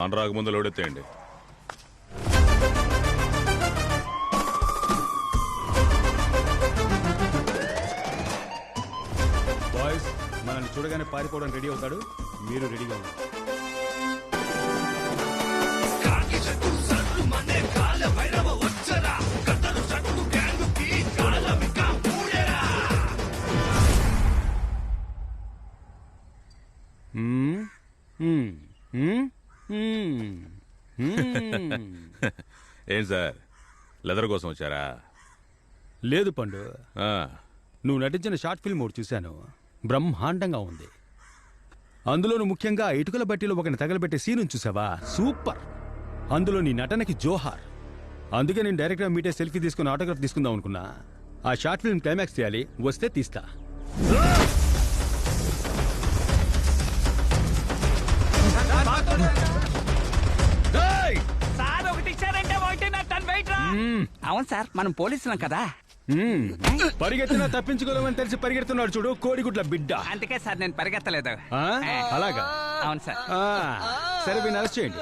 అనరాక ముందు లోడెత్తేయండి బాయ్స్ మనల్ని చూడగానే పారిపోవడం రెడీ అవుతాడు మీరు రెడీగా ఉన్నారు మ్మ్. మ్మ్. మ్మ్. మ్మ్. మ్మ్. ఏంటి సార్? లెదర్ కోసం వచ్చారా? లేదు పండు. ఆ, నువ్వు నటించిన షార్ట్ ఫిల్మ్ ఒకటి చూశాను. బ్రహ్మాండంగా ఉంది. అందులోను ముఖ్యంగా ఇటుకల బట్టీలో ఒకని తగలబెట్టే సీన్ చూసావా? సూపర్. అందులో నీ నటనకి జోహార్. అందుకే నేను డైరెక్ట్గా మీటే సెల్ఫీ తీసుకుని ఆటోగ్రాఫ్ తీసుకుందాం అనుకున్నా. ఆ షార్ట్ ఫిల్మ్ క్లైమాక్స్ చేయాలి వస్తే తీస్తా. సార్ ఒకటి ఇచ్చారంటే ఒకటి నా టన్ వెయిట్ రా. అవును సార్ మనం పోలీసులం కదా. పరిగెత్తినా తప్పించుకోలేమని తెలిసి పరిగెడుతున్నాడు చూడు కోడిగుడ్ల బిడ్డ. అందుకే సార్ నేను పరిగెత్తలేదు? అలాగా? అవును సార్. ఆ, సరే వీడిని అరెస్ట్ చేయండి.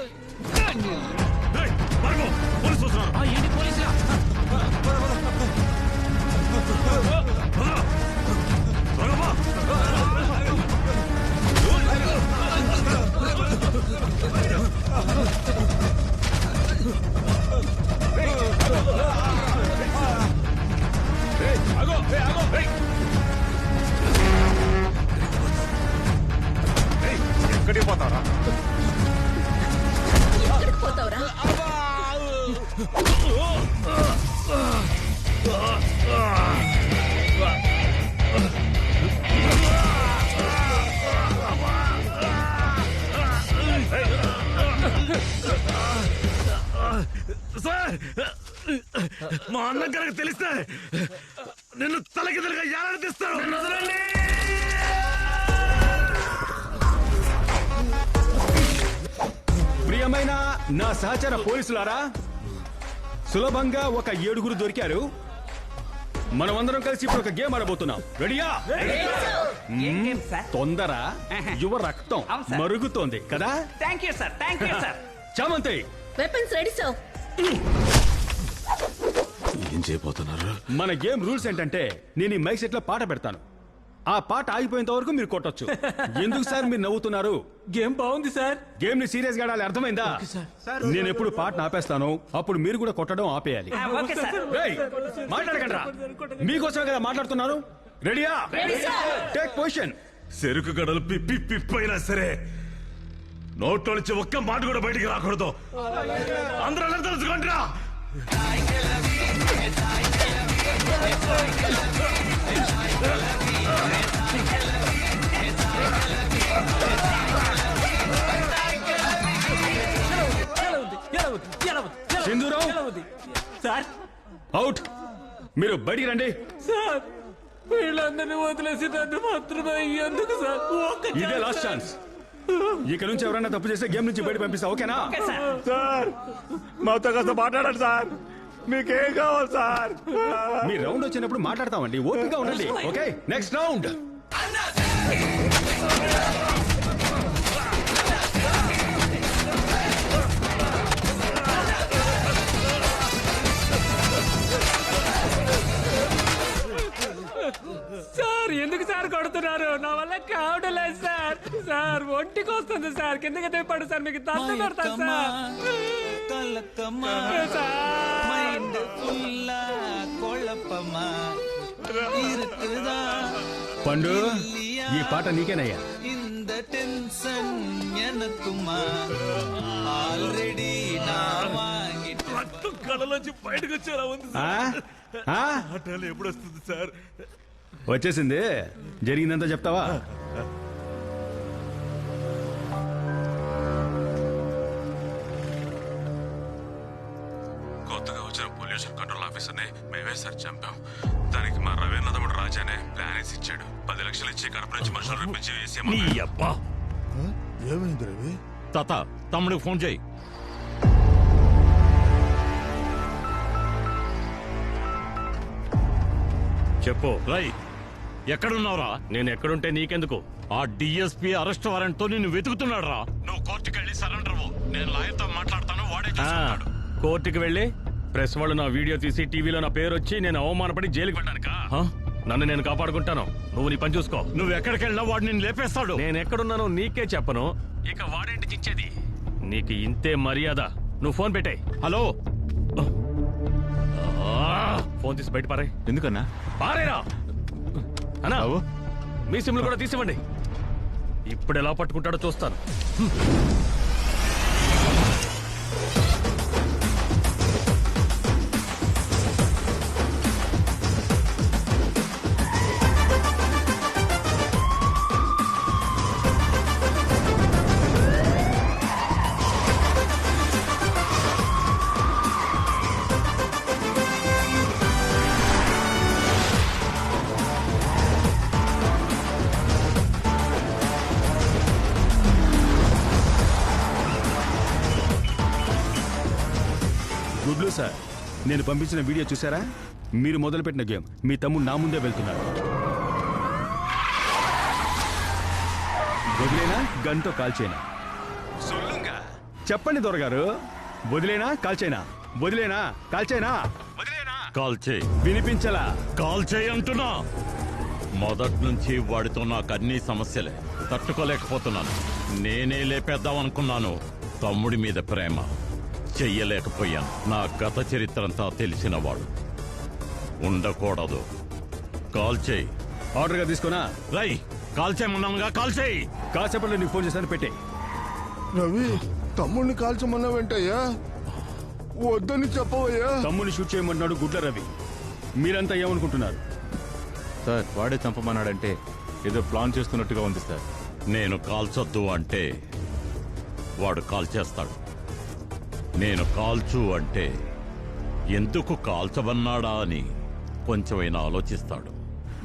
సార్! మా అన్న కనుక తెలిస్తే నిన్ను తలకిదలుగా ఎలా తీస్తాను. ప్రియమైన నా సహచర పోలీసులారా సులభంగా ఒక ఏడుగురు దొరికారు. మనమందరం కలిసి ఇప్పుడు ఒక గేమ్ ఆడబోతున్నాం. రెడీయా? తొందర. యువ రక్తం. మరుగుతోంది కదా? Thank you sir thank you sir చామంతి! వెపన్స్ రెడీ సార్ ఏం చేయబోతున్నారు? మన గేమ్ రూల్స్ ఏంటంటే నేను ఈ మైక్ సెట్లో పాట పెడతాను. ఆ పాట ఆగిపోయేంత వరకు మీరు కొట్టొచ్చు. ఎందుకు సార్ మీరు నవ్వుతున్నారు? గేమ్ బాగుంది సార్. గేమ్ని సీరియస్గా ఆడాలి అర్థమైందా? నేను ఎప్పుడు పాట ఆపేస్తాను అప్పుడు మీరు కూడా కొట్టడం ఆపేయాలి. Okay sir. రేయ్, మాట్లాడకండ్రా. మీకోసమే కదా మాట్లాడుతున్నాను రెడీయా? టేక్ పొజిషన్ చెరుకు గడలు పిప్పి పిప్పైనా సరే నోట్లో నుంచి ఒక్క మాట కూడా బయటికి రాకూడదు. అందరూ సింధూరం సార్. అవుట్. మీరు బయటికి రండి. సార్ వీళ్ళందరినీ వదిలేసి నన్ను మాత్రమే ఎందుకు సార్. ఇదే లాస్ట్ ఛాన్స్ ఇక నుంచి ఎవరైనా తప్పు చేస్తే గేమ్ నుంచి బయట పంపిస్తా ఓకేనా? Okay sir. సార్ మాతో కాస్త మాట్లాడండి సార్. మీకేం కావాలి సార్? మీ రౌండ్ వచ్చినప్పుడు మాట్లాడతామండి ఓపిక ఉండండి ఓకే? నెక్స్ట్ రౌండ్ సార్ ఎందుకు సార్ కొడుతున్నారు నా వల్ల కావడం లేదు సార్ సార్ ఒంటికి వస్తుంది సార్ కిందకి తెప్పాడు సార్ మీకు దండ పెడతాను సార్ கலக்கமா సార్ மைண்ட் ஃபுல்லா குழப்பமா இருக்குதா పండు ఈ పాట నీకేనయ్యా இந்த டென்ஷன் எனக்குமா ஆல்ரெடி நான் வாங்கிட்டு రక్తం కళ్ళలోంచి బయటకు వచ్చేలా ఉంది? ఆటలు ఎప్పుడు వస్తుంది సార్? వచ్చేసింది. జరిగిందంతా చెప్తావా? కొత్తగా వచ్చిన పొల్యూషన్ కంట్రోల్ ఆఫీసర్ని మేమే సార్ చంపాం. దానికి మా రవీంద్ర తమ్ముడు రాజానే ప్లాన్ వేసి ఇచ్చాడు. పది లక్షలు ఇచ్చి కడప నుంచి మనుషులు రప్పించి నీ వేసేయమన్నాడు. అబ్బా ఏమైంది రవి? తాత తమ్ముడికి ఫోన్ చేయి. చెప్పు. రై ఎక్కడున్నావురా? నేను ఎక్కడుంటే నీకెందుకు? ఆ డిఎస్పీ అరెస్ట్ వారెంట్తో నిన్ను వెతుకుతున్నాడు రా నువ్వు కోర్టుకి వెళ్ళి సరెండర్ నేను లాయర్తో మాట్లాడతాను వాడే కోర్టుకి వెళ్ళి ప్రెస్ వాళ్ళు నా వీడియో తీసి టీవీలో నా పేరు వచ్చి నేను అవమానపడి జైలుకి వెళ్ళానుకా నన్ను నేను కాపాడుకుంటాను. నువ్వు నీ పని చూసుకో. నువ్వు ఎక్కడికి వెళ్ళినా వాడు నేను లేపేస్తాడు. నేను ఎక్కడున్నానో నీకే చెప్పను. ఇక వాడేంటి చించేది నీకు ఇంతే మర్యాద. నువ్వు ఫోన్ పెట్టాయి. హలో? ఫోన్ తీసి బయట పారే ఎందుకన్నా? పారేరా. అన్నా బాబు? మీ సిమ్లు కూడా తీసివ్వండి. ఇప్పుడు ఎలా పట్టుకుంటాడో చూస్తాను. నేను పంపించిన వీడియో చూసారా మీరు మొదలుపెట్టిన గేమ్. మీ తమ్ముడు నా ముందే వెళ్తున్నాడు. వదిలేనా? గన్తో కాల్చేనా చెప్పండి దొరగారు. వదిలేనా? కాల్చేనా వదిలేనా? కాల్చేనా వదిలేనా? కాల్ చేయి. వినిపించలా? కాల్ చేయి అంటున్నా. మొదటి నుంచి వాడితో నాకు అన్ని సమస్యలే. తట్టుకోలేకపోతున్నాను. నేనే లేపేద్దాం అనుకున్నాను తమ్ముడి మీద ప్రేమ. చెయ్యలేకపోయాను. నా గత చరిత్రంతా తెలిసినవాడు. ఉండకూడదు. కాల్ చేయి. ఆర్డర్గా తీసుకోనా రై కాల్ చేయమన్నానుగా కాల్ చేయి. కాసేపట్లో నీకు ఫోన్ చేశాను పెట్టే. రవి తమ్ముడిని కాల్చమన్నా వెంటయ్యా? వద్దని చెప్పవయ్యా? తమ్ముని షూట్ చేయమన్నాడు గుడ్ల రవి. మీరంతా ఏమనుకుంటున్నారు? సార్ వాడే చంపమన్నాడంటే ఏదో ప్లాన్ చేస్తున్నట్టుగా ఉంది సార్. నేను కాల్చొద్దు అంటే వాడు కాల్ చేస్తాడు. నేను కాల్చు అంటే ఎందుకు కాల్చబన్నాడా అని కొంచెమైనా ఆలోచిస్తాడు.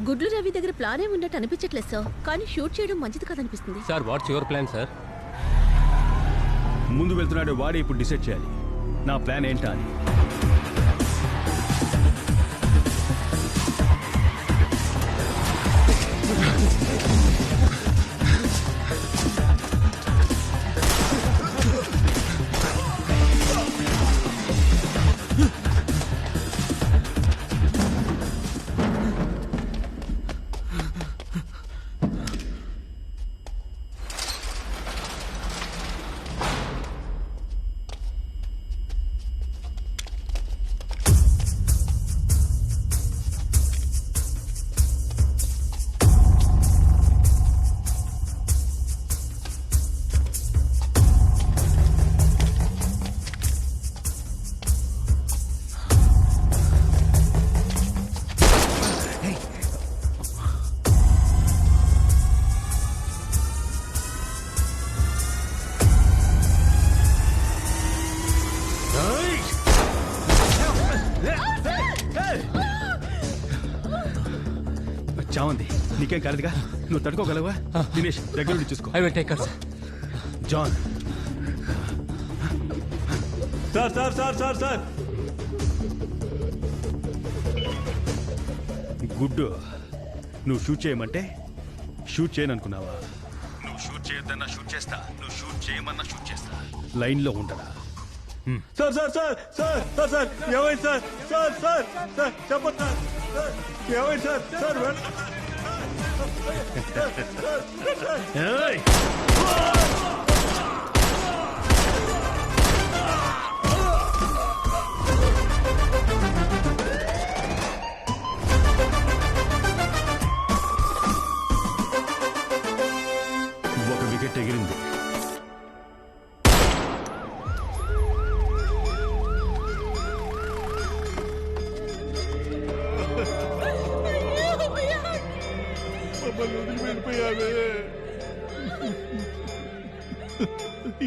గుడ్లు రవి దగ్గర ప్లానే ఉన్నట్టు అనిపించట్లేదు సార్. కానీ షూట్ చేయడం మంచిది కాదనిపిస్తుంది. Sir what's your plan sir? ముందు వెళ్తున్నాడు వాడే ఇప్పుడు డిసైడ్ చేయాలి. నా ప్లాన్ ఏంటా అని. చావంది నీకేం కాలేదుగా? నువ్వు తట్టుకోగలవా? దినేష్ దగ్గర నుండి చూసుకో I will take sir John. Sir sir sir sir sir. గుడ్డు నువ్వు షూట్ చేయమంటే షూట్ చేయను అనుకున్నావా నువ్వు షూట్ చేయొద్దన్నా షూట్ చేస్తా. నువ్వు షూట్ చేయమన్నా షూట్ చేస్తా. లైన్లో ఉండరా sir sir sir sir sir sir ఏమైంది సార్ సార్ సార్ సార్ చెప్పండి సార్ సార్ ఏమైంది సార్ సార్ వెళ్ళండి సార్.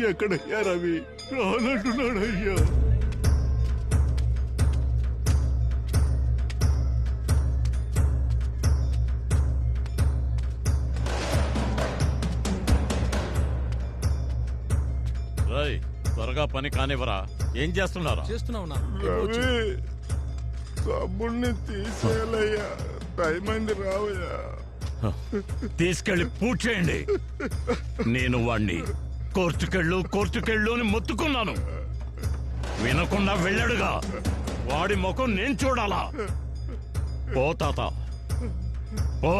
ఎక్కడయ్యా రవి? రానంటున్నాడు అయ్యా రై త్వరగా పని కానివ్వరా? ఏం చేస్తున్నారా? రవి తమ్ముడిని తీసేయాలయ్యా. టైం అయింది రావయ్యా. తీసుకెళ్ళి పూడ్చేయండి. నేను వాణ్ణి కోర్టుకెళ్ళు కోర్టుకెళ్ళు అని మొత్తుకున్నాను. వినకుండా వెళ్ళాడుగా. వాడి ముఖం నేను చూడాలా? ఓ తాత. ఓ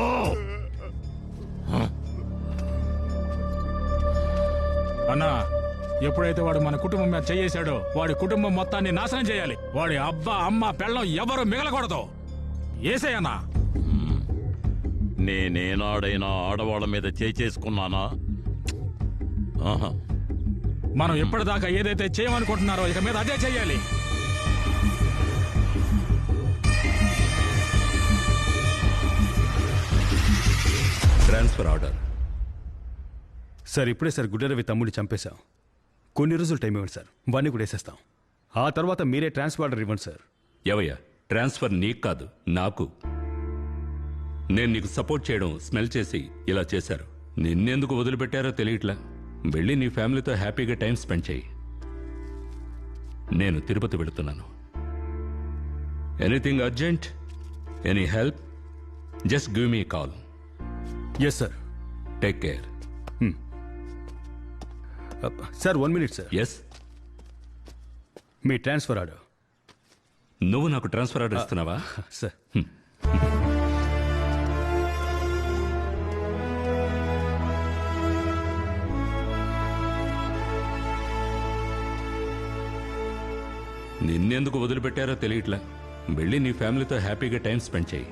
అన్నా ఎప్పుడైతే వాడు మన కుటుంబం మీద చేయేశాడో వాడి కుటుంబం మొత్తాన్ని నాశనం చేయాలి. వాడి అబ్బా అమ్మ పెళ్ళం ఎవరు మిగలకూడదు. ఏసేయన్నా నేనేనాడైనా ఆడవాళ్ళ మీద చేసుకున్నానా? మనం ఇప్పటిదాకా ఏదైతే చేయమనుకుంటున్నారో ఇక మీద అదే చెయ్యాలి ట్రాన్స్ఫర్ ఆర్డర్ సార్ ఇప్పుడే సార్ గుడ్డరవి తమ్ముడిని చంపేశాం. కొన్ని రోజులు టైం ఇవ్వండి సార్. వాడిని కూడా వేసేస్తాం. ఆ తర్వాత మీరే ట్రాన్స్ఫర్ ఆర్డర్ ఇవ్వండి సార్. ఏవయ్యా ట్రాన్స్ఫర్ నీకు కాదు నాకు. నేను నీకు సపోర్ట్ చేయడం స్మెల్ చేసి ఇలా చేశారు. నిన్నెందుకు వదిలిపెట్టారో తెలియట్లా? వెళ్ళి నీ ఫ్యామిలీతో హ్యాపీగా టైం స్పెండ్ చేయి. నేను తిరుపతి వెళుతున్నాను. Anything urgent? Any help? Just give me call. Yes sir take care. Sir one minute sir yes మీ ట్రాన్స్ఫర్ ఆర్డర్. నువ్వు నాకు ట్రాన్స్ఫర్ ఆర్డర్ ఇస్తున్నావా? సార్ నిన్నెందుకు వదిలిపెట్టారో తెలియట్లా. వెళ్ళి నీ ఫ్యామిలీతో హ్యాపీగా టైం స్పెండ్ చేయి.